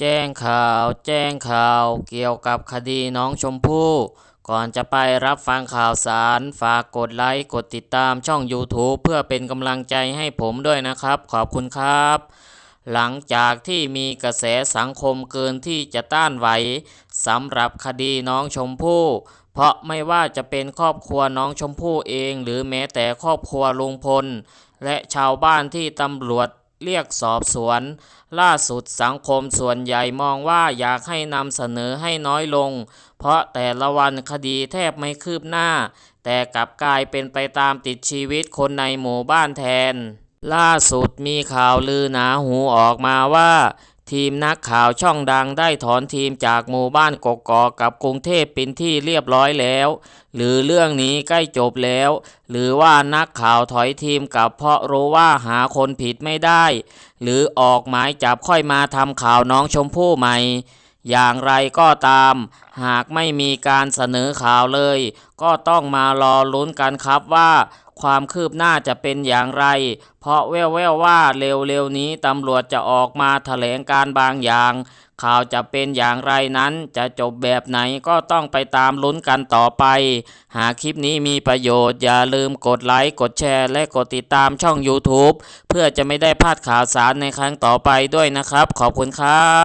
แจ้งข่าวแจ้งข่าวเกี่ยวกับคดีน้องชมพู่ ก่อนจะไปรับฟังข่าวสาร ฝากกดไลค์กดติดตามช่อง YouTube เพื่อเป็นกำลังใจให้ผมด้วยนะครับ ขอบคุณครับ หลังจากที่มีกระแสสังคมเกินที่จะต้านไหวสำหรับคดีน้องชมพู่ เพราะไม่ว่าจะเป็นครอบครัวน้องชมพู่เอง หรือแม้แต่ครอบครัวลุงพล และชาวบ้านที่ตำรวจ เรียกสอบสวน ล่าสุดสังคมส่วนใหญ่มองว่าอยากให้นำเสนอให้น้อยลง เพราะแต่ละวันคดีแทบไม่คืบหน้า แต่กลับกลายเป็นไปตามติดชีวิตคนในหมู่บ้านแทน ล่าสุดมีข่าวลือหนาหูออกมาว่า ทีมนักข่าวช่องดังได้ถอนทีมจากหมู่บ้านกกอกกับกรุงเทพเป็นที่เรียบร้อยแล้ว หรือเรื่องนี้ใกล้จบแล้ว หรือว่านักข่าวถอยทีมกับเพราะรู้ว่าหาคนผิดไม่ได้ หรือออกหมายจับค่อยมาทำข่าวน้องชมพู่ใหม่ อย่างไรก็ตาม หากไม่มีการเสนอข่าวเลย ก็ต้องมารอลุ้นกันครับว่า ความคืบหน้าจะเป็นอย่างไร เพราะแว่วๆว่าเร็วๆนี้ตำรวจจะออกมาแถลงการบางอย่าง ข่าวจะเป็นอย่างไรนั้นจะจบแบบไหนก็ต้องไปตามลุ้นกันต่อไป หากคลิปนี้มีประโยชน์อย่าลืมกดไลค์ กดแชร์ และกดติดตามช่อง YouTube เพื่อจะไม่ได้พลาดข่าวสารในครั้งต่อไปด้วยนะครับ ขอบคุณครับ